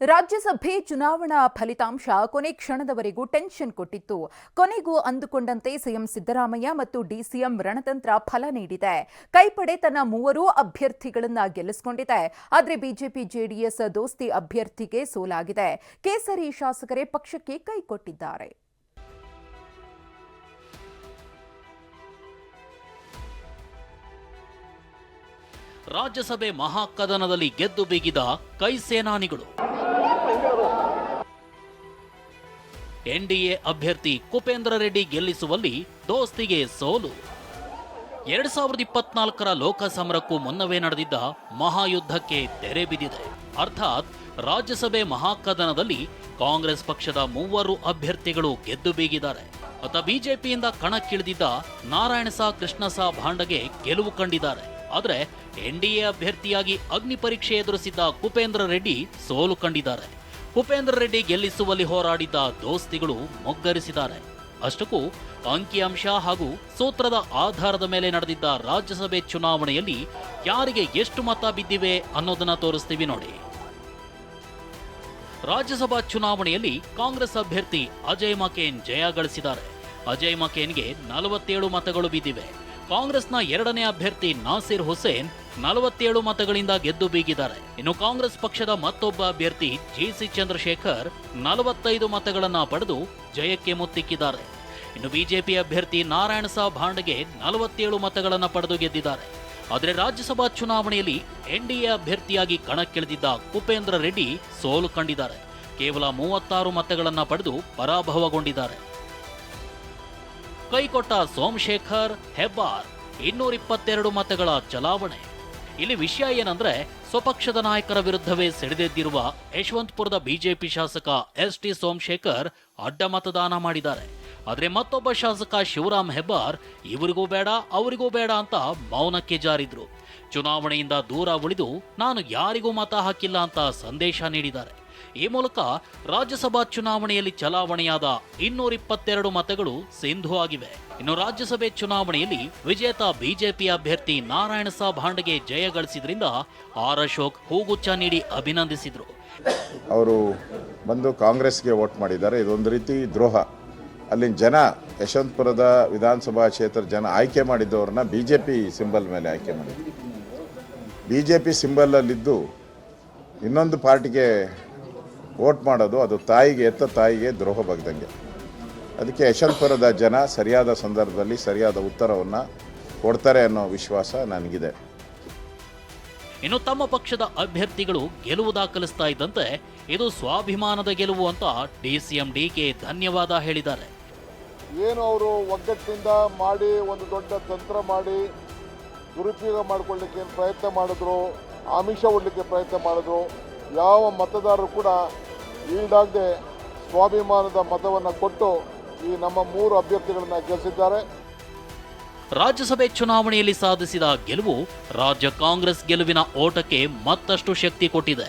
ರಾಜ್ಯಸಭೆ ಚುನಾವಣಾ ಫಲಿತಾಂಶ ಕೊನೆ ಕ್ಷಣದವರೆಗೂ ಟೆನ್ಷನ್ ಕೊಟ್ಟಿತ್ತು. ಕೊನೆಗೂ ಅಂದುಕೊಂಡಂತೆ ಸಿಎಂ ಸಿದ್ದರಾಮಯ್ಯ ಮತ್ತು ಡಿಸಿಎಂ ರಣತಂತ್ರ ಫಲ ನೀಡಿದೆ. ಕೈಪಡೆ ತನ್ನ ಮೂವರೂ ಅಭ್ಯರ್ಥಿಗಳನ್ನ ಗೆಲ್ಲಿಸಿಕೊಂಡಿದೆ. ಆದರೆ ಬಿಜೆಪಿ ಜೆಡಿಎಸ್ ದೋಸ್ತಿ ಅಭ್ಯರ್ಥಿಗೆ ಸೋಲಾಗಿದೆ. ಕೇಸರಿ ಶಾಸಕರೇ ಪಕ್ಷಕ್ಕೆ ಕೈಕೊಟ್ಟಿದ್ದಾರೆ ರಾಜ್ಯಸಭೆ ಮಹಾಕದನದಲ್ಲಿ ಗೆದ್ದು ಬೀಗಿದ ಕೈ ಸೇನಾನಿಗಳು. ಎನ್ಡಿಎ ಅಭ್ಯರ್ಥಿ ಕುಪೇಂದ್ರ ರೆಡ್ಡಿ ಗೆಲ್ಲಿಸುವಲ್ಲಿ ದೋಸ್ತಿಗೆ ಸೋಲು. ಎರಡ್ ಸಾವಿರದ ಇಪ್ಪತ್ನಾಲ್ಕರ ಲೋಕಸಮರಕ್ಕೂ ಮುನ್ನವೇ ನಡೆದಿದ್ದ ಮಹಾಯುದ್ಧಕ್ಕೆ ತೆರೆ ಬಿದ್ದಿದೆ. ಅರ್ಥಾತ್ ರಾಜ್ಯಸಭೆ ಮಹಾಕದನದಲ್ಲಿ ಕಾಂಗ್ರೆಸ್ ಪಕ್ಷದ ಮೂವರು ಅಭ್ಯರ್ಥಿಗಳು ಗೆದ್ದು ಬೀಗಿದ್ದಾರೆ. ಅತ ಬಿಜೆಪಿಯಿಂದ ಕಣಕ್ಕಿಳಿದಿದ್ದ ನಾರಾಯಣಸ ಕೃಷ್ಣಸ ಭಾಂಡಗೆ ಗೆಲುವು ಕಂಡಿದ್ದಾರೆ. ಆದರೆ ಎನ್ಡಿಎ ಅಭ್ಯರ್ಥಿಯಾಗಿ ಅಗ್ನಿ ಪರೀಕ್ಷೆ ಎದುರಿಸಿದ್ದ ಕುಪೇಂದ್ರ ರೆಡ್ಡಿ ಸೋಲು ಕಂಡಿದ್ದಾರೆ. ಕುಪೇಂದ್ರ ರೆಡ್ಡಿ ಗೆಲ್ಲಿಸುವಲ್ಲಿ ಹೋರಾಡಿದ್ದ ದೋಸ್ತಿಗಳು ಮೊಗ್ಗರಿಸಿದ್ದಾರೆ. ಅಷ್ಟಕ್ಕೂ ಅಂಕಿಅಂಶ ಹಾಗೂ ಸೂತ್ರದ ಆಧಾರದ ಮೇಲೆ ನಡೆದಿದ್ದ ರಾಜ್ಯಸಭೆ ಚುನಾವಣೆಯಲ್ಲಿ ಯಾರಿಗೆ ಎಷ್ಟು ಮತ ಬಿದ್ದಿವೆ ಅನ್ನೋದನ್ನ ತೋರಿಸ್ತೀವಿ ನೋಡಿ. ರಾಜ್ಯಸಭಾ ಚುನಾವಣೆಯಲ್ಲಿ ಕಾಂಗ್ರೆಸ್ ಅಭ್ಯರ್ಥಿ ಅಜಯ್ ಮಕೇನ್ ಜಯ ಗಳಿಸಿದ್ದಾರೆ. ಅಜಯ್ ಮಕೇನ್ಗೆ ನಲವತ್ತೇಳು ಮತಗಳು ಬಿದ್ದಿವೆ. ಕಾಂಗ್ರೆಸ್ನ ಎರಡನೇ ಅಭ್ಯರ್ಥಿ ನಾಸಿರ್ ಹುಸೇನ್ ನಲವತ್ತೇಳು ಮತಗಳಿಂದ ಗೆದ್ದು ಬೀಗಿದ್ದಾರೆ. ಇನ್ನು ಕಾಂಗ್ರೆಸ್ ಪಕ್ಷದ ಮತ್ತೊಬ್ಬ ಅಭ್ಯರ್ಥಿ ಜಿಸಿ ಚಂದ್ರಶೇಖರ್ ನಲವತ್ತೈದು ಮತಗಳನ್ನ ಪಡೆದು ಜಯಕ್ಕೆ ಮುತ್ತಿಕ್ಕಿದ್ದಾರೆ. ಇನ್ನು ಬಿಜೆಪಿ ಅಭ್ಯರ್ಥಿ ನಾರಾಯಣ ಸಾ. ಭಾಂಡ್ಗೆ ನಲವತ್ತೇಳು ಮತಗಳನ್ನ ಪಡೆದು ಗೆದ್ದಿದ್ದಾರೆ. ಆದರೆ ರಾಜ್ಯಸಭಾ ಚುನಾವಣೆಯಲ್ಲಿ ಎನ್ಡಿಎ ಅಭ್ಯರ್ಥಿಯಾಗಿ ಕಣಕ್ಕಿಳಿದಿದ್ದ ಕುಪೇಂದ್ರ ರೆಡ್ಡಿ ಸೋಲು ಕಂಡಿದ್ದಾರೆ. ಕೇವಲ ಮೂವತ್ತಾರು ಮತಗಳನ್ನ ಪಡೆದು ಪರಾಭವಗೊಂಡಿದ್ದಾರೆ. ಕೈಕೊಟ್ಟ ಸೋಮಶೇಖರ್ ಹೆಬ್ಬಾರ್ ಇನ್ನೂರ ಇಪ್ಪತ್ತೆರಡು ಮತಗಳ ಚಲಾವಣೆ. ಇಲ್ಲಿ ವಿಷಯ ಏನಂದ್ರೆ ಸ್ವಪಕ್ಷದ ನಾಯಕರ ವಿರುದ್ಧವೇ ಸಿಡಿದೆದ್ದಿರುವ ಯಶವಂತಪುರದ ಬಿಜೆಪಿ ಶಾಸಕ ಎಸ್ ಟಿ ಸೋಮಶೇಖರ್ ಅಡ್ಡ ಮತದಾನ ಮಾಡಿದ್ದಾರೆ. ಆದರೆ ಮತ್ತೊಬ್ಬ ಶಾಸಕ ಶಿವರಾಮ್ ಹೆಬ್ಬಾರ್, ಇವರಿಗೂ ಬೇಡ, ಅವರಿಗೂ ಬೇಡ ಅಂತ ಮೌನಕ್ಕೆ ಜಾರಿದ್ರು. ಚುನಾವಣೆಯಿಂದ ದೂರ ಉಳಿದು ನಾನು ಯಾರಿಗೂ ಮತ ಹಾಕಿಲ್ಲ ಅಂತ ಸಂದೇಶ ನೀಡಿದ್ದಾರೆ. ಈ ಮೂಲಕ ರಾಜ್ಯಸಭಾ ಚುನಾವಣೆಯಲ್ಲಿ ಚಲಾವಣೆಯಾದ ಇನ್ನೂರ ಇಪ್ಪತ್ತೆರಡು ಮತಗಳು ಸಿಂಧು ಆಗಿವೆ. ಇನ್ನು ರಾಜ್ಯಸಭೆ ಚುನಾವಣೆಯಲ್ಲಿ ವಿಜೇತ ಬಿಜೆಪಿ ಅಭ್ಯರ್ಥಿ ನಾರಾಯಣ ಸಾ ಭಾಂಡ್ಗೆ ಜಯ ಗಳಿಸಿದ್ರಿಂದ ಆರ್ ಅಶೋಕ್ ಹೂಗುಚ್ಛ ನೀಡಿ ಅಭಿನಂದಿಸಿದ್ರು. ಅವರು ಬಂದು ಕಾಂಗ್ರೆಸ್ಗೆ ವೋಟ್ ಮಾಡಿದ್ದಾರೆ. ಇದೊಂದು ರೀತಿ ದ್ರೋಹ. ಅಲ್ಲಿನ ಜನ, ಯಶವಂತಪುರದ ವಿಧಾನಸಭಾ ಕ್ಷೇತ್ರ ಜನ ಆಯ್ಕೆ ಮಾಡಿದ್ದವ್ರನ್ನ ಬಿ ಜೆ ಪಿ ಸಿಂಬಲ್ ಮೇಲೆ ಆಯ್ಕೆ ಮಾಡಿದ್ರು. ಬಿ ಜೆ ಪಿ ಸಿಂಬಲಲ್ಲಿದ್ದು ಇನ್ನೊಂದು ಪಾರ್ಟಿಗೆ ವೋಟ್ ಮಾಡೋದು ಅದು ತಾಯಿಗೆ ಎತ್ತ ತಾಯಿಗೆ ದ್ರೋಹ ಬಗ್ದಂಗೆ. ಅದಕ್ಕೆ ಯಶವಂತಪುರದ ಜನ ಸರಿಯಾದ ಸಂದರ್ಭದಲ್ಲಿ ಸರಿಯಾದ ಉತ್ತರವನ್ನು ಕೊಡ್ತಾರೆ ಅನ್ನೋ ವಿಶ್ವಾಸ ನನಗಿದೆ. ಇನ್ನು ತಮ್ಮ ಪಕ್ಷದ ಅಭ್ಯರ್ಥಿಗಳು ಗೆಲುವು ದಾಖಲಿಸ್ತಾ ಇದ್ದಂತೆ ಇದು ಸ್ವಾಭಿಮಾನದ ಗೆಲುವು ಅಂತ D C M D K ಧನ್ಯವಾದ ಹೇಳಿದ್ದಾರೆ. ಏನು ಅವರು ಒಗ್ಗಟ್ಟಿನಿಂದ ಮಾಡಿ ಒಂದು ದೊಡ್ಡ ತಂತ್ರ ಮಾಡಿ ದುರುಪಯೋಗ ಮಾಡಿಕೊಳ್ಳಿಕ್ಕೆ ಏನು ಪ್ರಯತ್ನ ಮಾಡಿದ್ರು ಆಮಿಷ ಒಡ್ಲಿಕ್ಕೆ ಪ್ರಯತ್ನ ಮಾಡಿದ್ರು ಯಾವ ಮತದಾರರು ಕೂಡ ಈಡಾಗದೆ ಸ್ವಾಭಿಮಾನದ ಮತವನ್ನು ಕೊಟ್ಟು ಈ ನಮ್ಮ ಮೂರು ಅಭ್ಯರ್ಥಿಗಳನ್ನು ಗೆಲ್ಲಿಸಿದ್ದಾರೆ. ರಾಜ್ಯಸಭೆ ಚುನಾವಣೆಯಲ್ಲಿ ಸಾಧಿಸಿದ ಗೆಲುವು ರಾಜ್ಯ ಕಾಂಗ್ರೆಸ್ ಗೆಲುವಿನ ಓಟಕ್ಕೆ ಮತ್ತಷ್ಟು ಶಕ್ತಿ ಕೊಟ್ಟಿದೆ.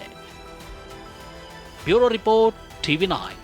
Bureau report TV nine